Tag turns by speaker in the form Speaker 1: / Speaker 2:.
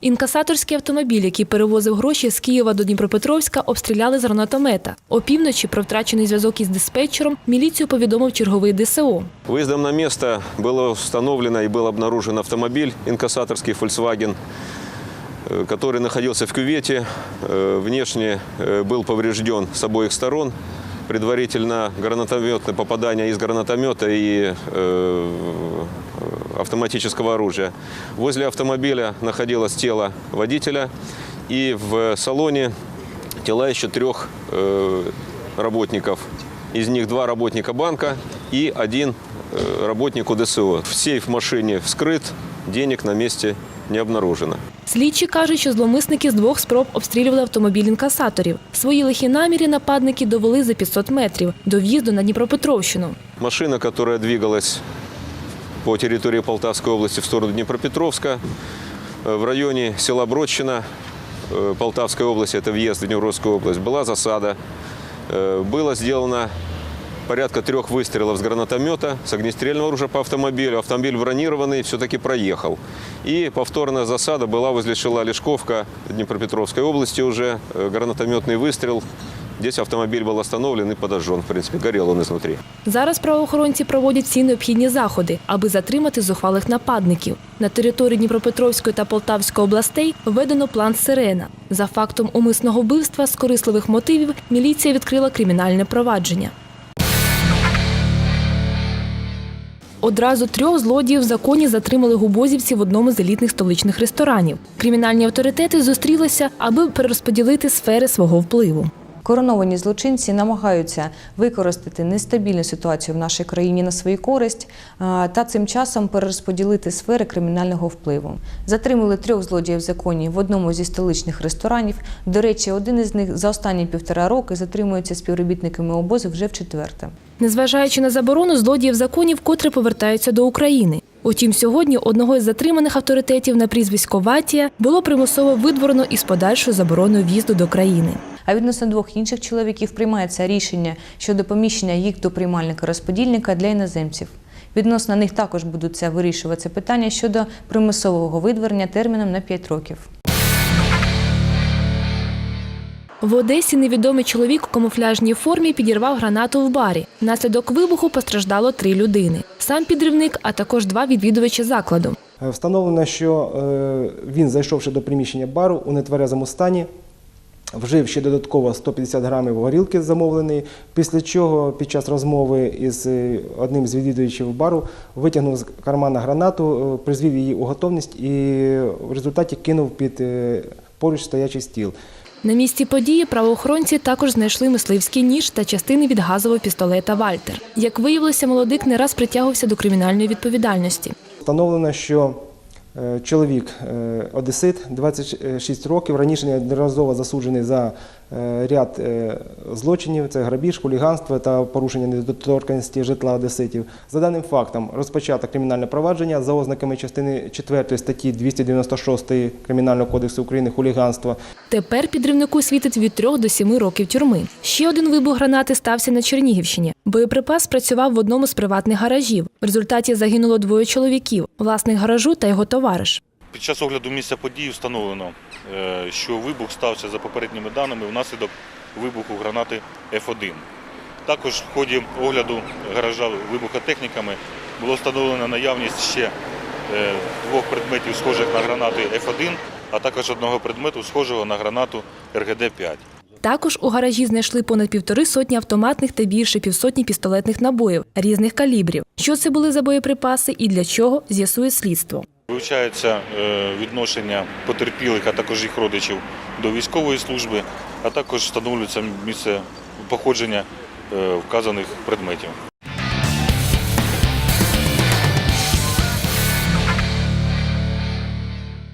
Speaker 1: Інкасаторський автомобіль, який перевозив гроші з Києва до Дніпропетровська, обстріляли з гранатомета. Опівночі про втрачений зв'язок із диспетчером міліцію повідомив черговий ДСО.
Speaker 2: Выездом на место было установлено и был обнаружен автомобиль инкассаторский Volkswagen, э, который находился в кювете. Э, Внешне э, был поврежден с обоих сторон. Предварительно гранатометное попадание из гранатомета и э, автоматического оружия. Возле автомобиля находилось тело водителя и в салоне тела еще трех э, работников. Из них два работника банка и один э, работник УДСО. Сейф в машине вскрыт, денег на месте не обнаружено.
Speaker 1: Слідчі кажуть, що зловмисники з двох спроб обстрілювали автомобіль інкасаторів. Свої лихі наміри нападники довели за 500 метрів до в'їзду на Дніпропетровщину.
Speaker 2: Машина, которая двигалась по территории Полтавской области в сторону Днепропетровска, э, в районе села Бродчина э, Полтавской области, это въезд в Днепровскую область, была засада. Э, Было сделано порядка трех выстрелов с гранатомета, с огнестрельного оружия по автомобилю. Автомобиль бронированный все-таки проехал. И повторная засада была возле села Лешковка Днепропетровской области уже. Гранатометный выстрел. Здесь автомобиль был остановлен и подожжен. В принципе, горел он изнутри.
Speaker 1: Зараз правоохоронці проводять всі необхідні заходи, аби затримати зухвалих нападників. На території Дніпропетровської та Полтавської областей введено план Сирена. За фактом умисного вбивства з корисливих мотивів міліція відкрила кримінальне провадження. Одразу трьох злодіїв в законі затримали губозівці в одному з елітних столичних ресторанів. Кримінальні авторитети зустрілися, аби перерозподілити сфери свого впливу.
Speaker 3: Короновані злочинці намагаються використати нестабільну ситуацію в нашій країні на свою користь та цим часом перерозподілити сфери кримінального впливу. Затримали трьох злодіїв в законі в одному зі столичних ресторанів. До речі, один із них за останні півтора роки затримується співробітниками обозу вже в четверте.
Speaker 1: Незважаючи на заборону, злодії в законі вкотре повертаються до України. Утім, сьогодні одного із затриманих авторитетів на прізвисько Ватія було примусово видворено із подальшою забороною в'їзду до країни.
Speaker 3: А відносно двох інших чоловіків приймається рішення щодо поміщення їх до приймальника розподільника для іноземців. Відносно них також будуть вирішуватися питання щодо примусового видворення терміном на 5 років.
Speaker 1: В Одесі невідомий чоловік у камуфляжній формі підірвав гранату в барі. Внаслідок вибуху постраждало три людини. Сам підривник, а також два відвідувачі закладу.
Speaker 4: Е, Встановлено, що е, він, зайшовши до приміщення бару у нетверезому стані, вжив ще додатково 150 грамів горілки замовленої, після чого під час розмови із е, одним з відвідувачів бару витягнув з кармана гранату, призвів її у готовність і в результаті кинув під поруч стоячий стіл.
Speaker 1: На місці події правоохоронці також знайшли мисливський ніж та частини від газового пістолета Вальтер. Як виявилося, молодик не раз притягувався до кримінальної відповідальності.
Speaker 4: Встановлено, що чоловік е, одесит, 26 років, раніше неодноразово засуджений за е, ряд е, злочинів, це грабіж, хуліганство та порушення недоторканності житла одеситів. За даним фактом розпочато кримінальне провадження за ознаками частини 4 статті 296 Кримінального кодексу України хуліганство.
Speaker 1: Тепер підривнику світить від 3 до 7 років тюрми. Ще один вибух гранати стався на Чернігівщині. Боєприпас працював в одному з приватних гаражів. В результаті загинуло двоє чоловіків власник гаражу та його товариш.
Speaker 5: Під час огляду місця події встановлено, е, що вибух стався за попередніми даними внаслідок вибуху гранати F1. Також в ході огляду гаража вибухотехніками було встановлено наявність ще е, двох предметів, схожих на гранати F1, а також одного предмету, схожого на гранату РГД-5.
Speaker 1: Також у гаражі знайшли понад півтори сотні автоматних та більше півсотні пістолетних набоїв різних калібрів. Що це були за боєприпаси і для чого з'ясує слідство.
Speaker 5: Вивчається е, відношення потерпілих, а також їх родичів до військової служби, а також встановлюється місце походження е, вказаних предметів.